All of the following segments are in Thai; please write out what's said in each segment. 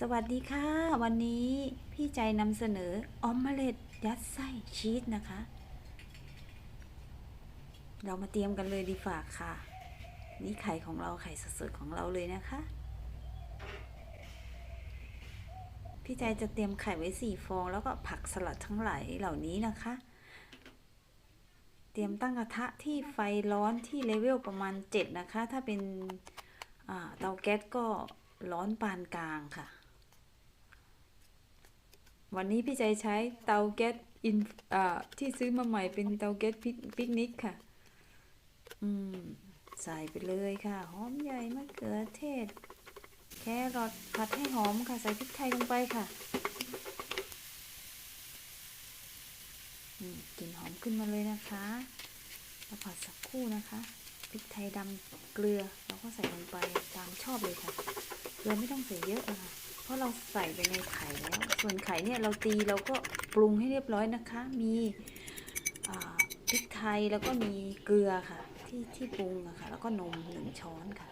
สวัสดีค่ะ วันนี้พี่ใจนำเสนอออมเมล็ตยัดไส้ชีสนะคะ เรามาเตรียมกันเลยดีฝากค่ะ นี่ไข่ของเราไข่สดๆของเราเลยนะคะ พี่ใจจะเตรียมไข่ไว้สี่ฟอง แล้วก็ผักสลัดทั้งหลายเหล่านี้นะคะ เตรียมตั้งกระทะที่ไฟร้อนที่เลเวลประมาณ 7 นะคะ ถ้าเป็นเตาแก๊สก็ร้อนปานกลางค่ะ วันนี้พี่ใจใช้เตาแก๊สอินอ่าที่ซื้อมาใหม่เป็นเตาแก๊สปิกนิกค่ะ อืม ใส่ไปเลยค่ะ หอมใหญ่มะเขือเทศ แครอทผัดให้หอมค่ะ ใส่พริกไทยลงไปค่ะกลิ่นหอมขึ้นมาเลยนะคะแล้วผัดสักครู่นะคะพริกไทยดำเกลือเราก็ใส่ลงไปตามชอบเลยค่ะ เกลือไม่ต้องใส่เยอะนะคะ เพราะเราใส่ไปในไข่แล้ว ส่วนไข่เนี่ยเราตีเราก็ปรุงให้เรียบร้อยนะคะ มีพริกไทยแล้วก็มีเกลือค่ะ ที่ที่ปรุงอะค่ะแล้วก็นมหนึ่งช้อนค่ะ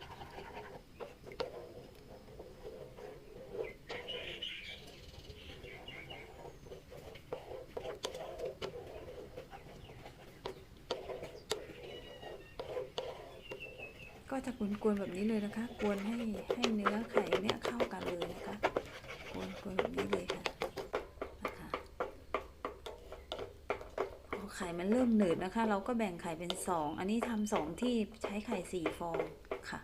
ก็จะกวนๆแบบนี้เลยนะคะ กวนให้ให้เนื้อไข่เนี่ยเข้ากันเลยนะคะ กวนๆแบบนี้เลยค่ะนะคะพอไข่มันเริ่มหนืดนะคะ เราก็แบ่งไข่เป็นสอง อันนี้ทำสองที่ใช้ไข่สี่ฟองค่ะ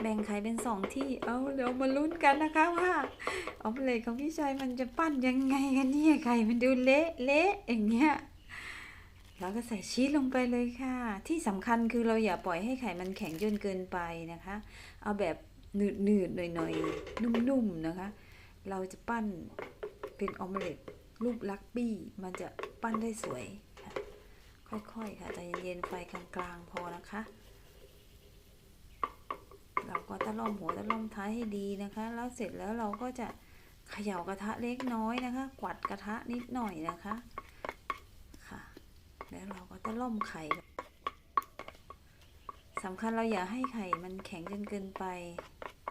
แบ่งไข่เป็นสองที่ เอาเดี๋ยวมาลุ้นกันนะคะว่าออมเล็ตของพี่ชายมันจะปั้นยังไงกันเนี่ยไข่มันดูเละเละอย่างเงี้ย แล้วก็ใส่ชีสลงไปเลยค่ะ ที่สำคัญคือเราอย่าปล่อยให้ไข่มันแข็งจนเกินไปนะคะ เอาแบบหนืดๆหน่อยๆ นุ่มๆนะคะ เราจะปั้นเป็นออมเล็ตรูปลักบี้ มันจะปั้นได้สวยค่ะค่อยๆค่ะใจเย็นๆไฟกลางๆพอนะคะ เราก็ตะล่อมหัวตะล่อมท้ายให้ดีนะคะ แล้วเสร็จแล้วเราก็จะเขย่ากระทะเล็กน้อยนะคะ กวัดกระทะนิดหน่อยนะคะค่ะ แล้วเราก็จะล่มไข่สำคัญเราอย่าให้ไข่มันแข็งจนเกินไป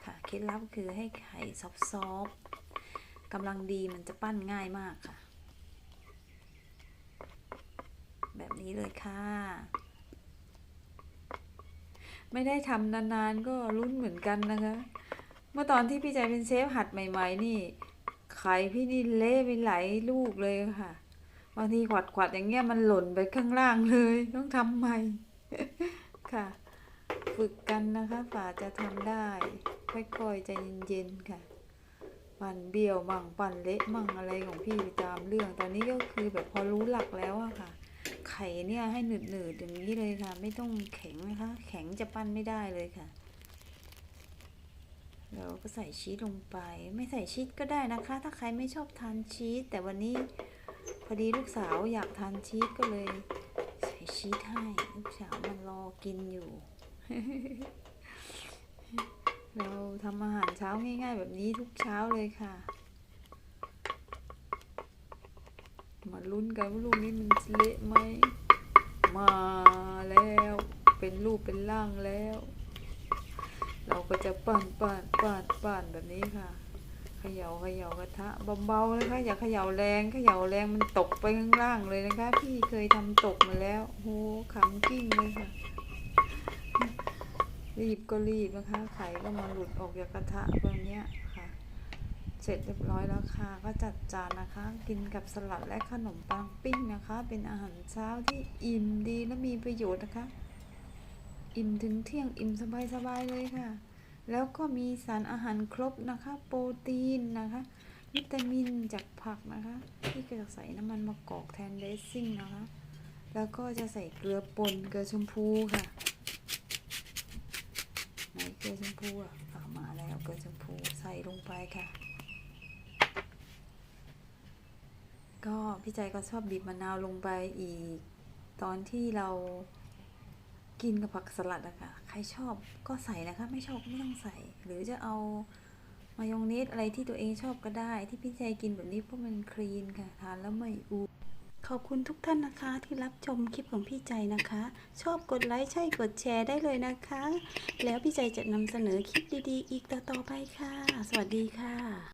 ค่ะเคล็ดลับคือให้ไข่ซอฟๆกำลังดีมันจะปั้นง่ายมากค่ะ แบบนี้เลยค่ะ ไม่ได้ทำนานๆก็รุ่นเหมือนกันนะคะ เมื่อตอนที่พี่ใจเป็นเชฟหัดใหม่ ๆ นี่ไข่พี่นี่เละไปหลายลูกเลยค่ะางทีขวัดขวัดๆอย่างเงี้ยมันหล่นไปข้างล่างเลย ต้องทำใหม่ค่ะ ฝึกกันนะคะฝ่าจะทำได้ ค่อยๆใจเย็นๆค่ะปั่นเบี้ยวมั่งปั่นเละมั่งอะไรของพี่ไปตามเรื่อง ตอนนี้ก็คือแบบพอรู้หลักแล้วอะค่ะ ไข่เนี่ยให้หนืดๆอย่างนี้เลยค่ะ ไม่ต้องแข็งนะคะ แข็งจะปั้นไม่ได้เลยค่ะเราก็ใส่ชีสลงไป ไม่ใส่ชีสก็ได้นะคะ ถ้าใครไม่ชอบทานชีสแต่วันนี้ พอดีลูกสาวอยากทานชีสก็เลย ใส่ชีสให้ลูกสาวมันรอกินอยู่ เราทำอาหารเช้าง่าย ๆ แบบนี้ทุกเช้าเลยค่ะมาลุ้นกันว่าลูกนี้มันเละไหม มาแล้วเป็นรูปเป็นร่างแล้ว เราก็จะปั่นปั่นปั่นปั่นแบบนี้ค่ะ ขย่าเขย่ากระทะเบาๆนะคะ อย่าเขย่าแรงเขย่าแรงมันตกไปข้างล่างเลยนะคะ พี่เคยทำตกมาแล้วโหขำกิ้งเลยค่ะ รีบก็รีบนะคะ ไข่ก็มาหลุดออกจากกระทะตรงเนี้ยค่ะ เสร็จเรียบร้อยแล้วค่ะ ก็จัดจานนะคะ กินกับสลัดและขนมปังปิ้งนะคะ เป็นอาหารเช้าที่อิ่มดีและมีประโยชน์นะคะ อิ่มถึงเที่ยงอิ่มสบายๆเลยค่ะ แล้วก็มีสารอาหารครบนะคะ โปรตีนนะคะ วิตามินจากผักนะคะ ที่จะใส่น้ำมันมะกอกแทนเดซซิ่งนะคะ แล้วก็จะใส่เกลือป่นเกลือชมพูค่ะไหนเกลือชมพูอะอะมาแล้วเกลือชมพูใส่ลงไปค่ะ ก็พี่ใจก็ชอบบีบมะนาวลงไปอีก ตอนที่เรา กินกับผักสลัดอะค่ะ ใครชอบก็ใส่นะคะ ไม่ชอบก็ไม่ต้องใส่ หรือจะเอามายองเนสอะไรที่ตัวเองชอบก็ได้ ที่พี่ใจกินแบบนี้เพราะมันคลีนค่ะ ทานแล้วไม่อูขอบคุณทุกท่านนะคะที่รับชมคลิปของพี่ใจนะคะ ชอบกดไลค์ใช่กดแชร์ได้เลยนะคะ แล้วพี่ใจจะนำเสนอคลิปดีๆ อีกต่อๆไปค่ะ สวัสดีค่ะ